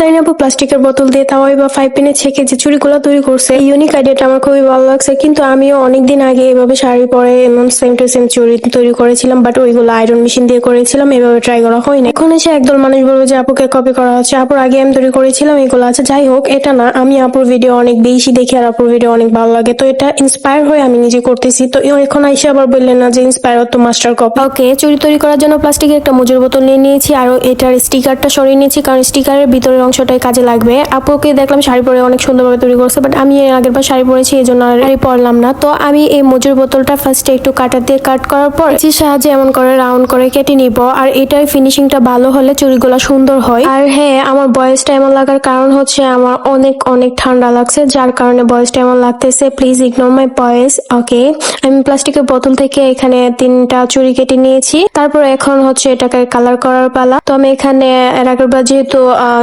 মুস্তাইন আপু? প্লাস্টিকের বোতল দিয়ে তাওয়াই বা ফাইভ পিনে ছেঁকে যে চুড়িগুলো তৈরি করছে, এই ইউনিক আইডিয়াটা আমার খুবই ভালো লাগছে। কিন্তু আমিও অনেকদিন আগে এভাবে শাড়ি পরে এমন সেম টু সেম চুড়ি তৈরি করেছিলাম বাট ওইগুলো আয়রন মেশিন দিয়ে করেছিলাম, এভাবে ট্রাই করা হয়নি। এখন এসে একদল মানুষ বলব যে, আপুকে কপি করা হচ্ছে। আপুর আগে আমি তৈরি করেছিলাম, এগুলো আছে। যাই হোক, এটা না, আমি আপুর ভিডিও অনেক বেশি দেখি আর আপুর ভিডিও অনেক ভালো লাগে। তো এটা ইন্সপায়ার হয়ে আমি নিজে করতেছি। তো এখন আইসে আবার বললেন না যে ইন্সপায়ার তো মাস্টার কপি ওকে চুরি তৈরি করার জন্য প্লাস্টিকের একটা মজুর বোতল নিয়ে নিয়েছি, আর এটার স্টিকারটা সরিয়ে নিয়েছি, কারণ স্টিকারের ভিতরের অংশটাই কাজে লাগবে। আপুকে দেখলাম শাড়ি পরে অনেক সুন্দরভাবে তৈরি করছে বাট আমি আগের বার শাড়ি পরেছি এই জন্য আর শাড়ি পরলাম না। তো আমি এই মুজুর বোতলটা ফার্স্টে একটু কাটা দিয়ে কাট করার পর এর সাহায্যে এমন করে রাউন্ড করে কেটে নিব, আর এটার ফিনিশিংটা ভালো হলে চুড়িগুলো সুন্দর হয়। আর হ্যাঁ আমার বয়সটা এমন লাগার কারণ হচ্ছে আমার অনেক অনেক ঠান্ডা লাগছে, যার কারণে বয়সটা এমন লাগতেছে। প্লিজ ইগনোর মাই বয়েস ওকে আমি প্লাস্টিকের বোতল থেকে এখানে তিনটা চুড়ি কেটে নিয়েছি। তারপর এখন হচ্ছে এটাকে কালার করার পালা। তো আমি এখানে যেহেতু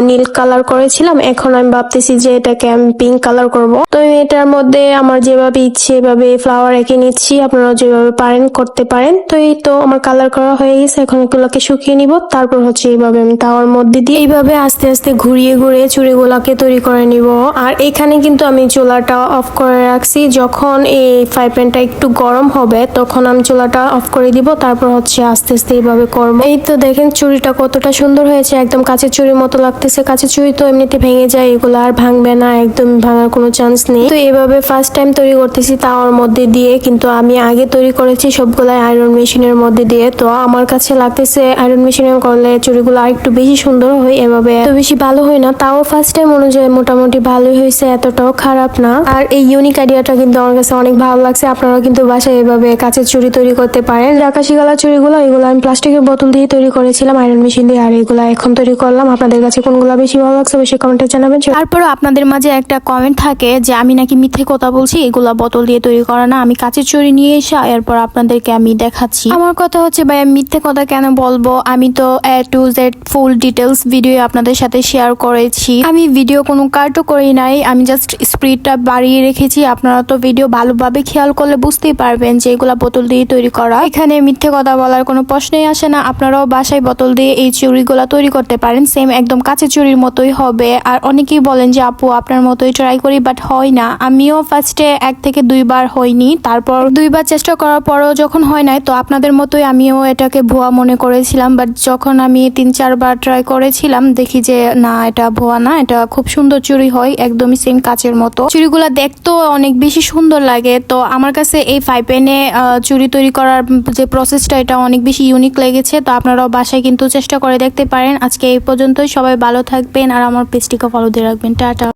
নীল কালার করেছিলাম, এখন আমি ভাবতেছি যে এটাকে আমি পিঙ্ক কালার করব। তো এটার মধ্যে আমার যেভাবে ইচ্ছে, এভাবে ফ্লাওয়ার এঁকে নিচ্ছি আপনারা যেভাবে পারেন, করতে পারেন। তো এই তো আমার কালার করা হয়ে গেছে, এখন এগুলোকে শুকিয়ে নিব, তারপর হচ্ছে এইভাবে আমি তাওয়ার মধ্যে দিয়ে এইভাবে আস্তে আস্তে ঘুরিয়ে ঘুরিয়ে চুড়িগুলোকে তৈরি করে নিব। আর এখানে কিন্তু আমি চুলাটা অফ করে রাখছি, যখন এই ফ্রাই প্যানটা একটু গরম হবে, তখন আমি চুলাটা অফ করে দিব, তারপর হচ্ছে আস্তে আস্তে এইভাবে করব। এই তো দেখেন চুড়িটা কতটা সুন্দর হয়েছে, একদম কাছে চুড়ির মতো লাগতেছে, কাঁচের চুড়ি তো এমনিতে ভেঙে যায়, এগুলো আর ভাঙবে না, একদম ভাঙার কোনো চান্স নেই। তো এইভাবে ফার্স্ট টাইম তৈরি করতেছি তাওয়ার মধ্যে দিয়ে, কিন্তু আমি আগে তৈরি করেছি সবগুলাই আয়রন মেশিনের মধ্যে দিয়ে। তো আমার কাছে লাগতেছে আয়রন মেশিনে করলে চুড়িগুলো আর একটু বেশি সুন্দর হয়, এভাবে এত বেশি ভালো হয় না। তাও ফার্স্ট টাইম অনুযায়ী মোটামুটি ভালোই হয়েছে, এতটাও খারাপ না। আর এই ইউনিক আইডিয়াটা কিন্তু আমার কাছে অনেক ভালো লাগছে, আপনারাও কিন্তু বাসায় এভাবে কাঁচের চুড়ি তৈরি করতে পারেন। আকাশি কালা চুড়িগুলো, এগুলো আমি প্লাস্টিকের বোতল দিয়ে তৈরি করেছিলাম আয়রন মেশিন দিয়ে, আর এগুলো এখন তৈরি করলাম। আপনাদের কাছে কোনগুলো বেশি ভালো লাগছে অবশ্যই কমেন্টে জানাবেন। তারপরও আপনাদের মাঝে একটা কমেন্ট থাকে যে আমি নাকি মিথ্যে কথা বলছি এগুলা বোতল দিয়ে তৈরি করা না আমি কাঁচের চুরি নিয়ে এসে এরপর আপনাদেরকে আমি দেখাচ্ছি। আমার কথা হচ্ছে ভাই আমি মিথ্যে কথা কেন বলব? আমি তো A to Z full details video আপনাদের সাথে শেয়ার করেছি। আমি ভিডিও কোনো কাটও করি নাই আমি জাস্ট স্পিডটা বাড়িয়ে রেখেছি। আপনারা তো ভিডিও ভালোভাবে খেয়াল করলে বুঝতেই পারবেন যে এগুলা বোতল দিয়ে তৈরি করা। এখানে মিথ্যে কথা বলার কোনো প্রশ্নই আসে না। আপনারাও বাসায় বোতল দিয়ে এই চুড়িগুলা তৈরি করতে পারেন। সেম একদম কাঁচের চুড়ির মতোই হবে। আর অনেকেই বলেন যে, আপু, আপনার মতোই ট্রাই করি বাট হয় না। আমিও ফার্স্টে এক থেকে দুইবার হয়নি তারপর দুইবার চেষ্টা করার পরও যখন হয় নাই, তো আপনাদের মতোই আমিও এটাকে ভুয়া মনে করেছিলাম। বাট যখন আমি তিন, চারবার ট্রাই করেছিলাম, দেখি যে, না, এটা ভুয়া না, এটা খুব সুন্দর চুরি হয়, একদমই সেম কাচের মতো। চুড়িগুলা দেখতেও অনেক বেশি সুন্দর লাগে। তো আমার কাছে এই ফাইভ পেনে চুড়ি তৈরি করার যে প্রসেসটা এটা অনেক বেশি ইউনিক লেগেছে। তো আপনারাও বাসায় কিন্তু চেষ্টা করে দেখতে পারেন। আজকে এই পর্যন্তই। সবাই ভালো থাকবেন আর আমার পেজটিকে ফলো দিয়ে রাখবেন। টাটা।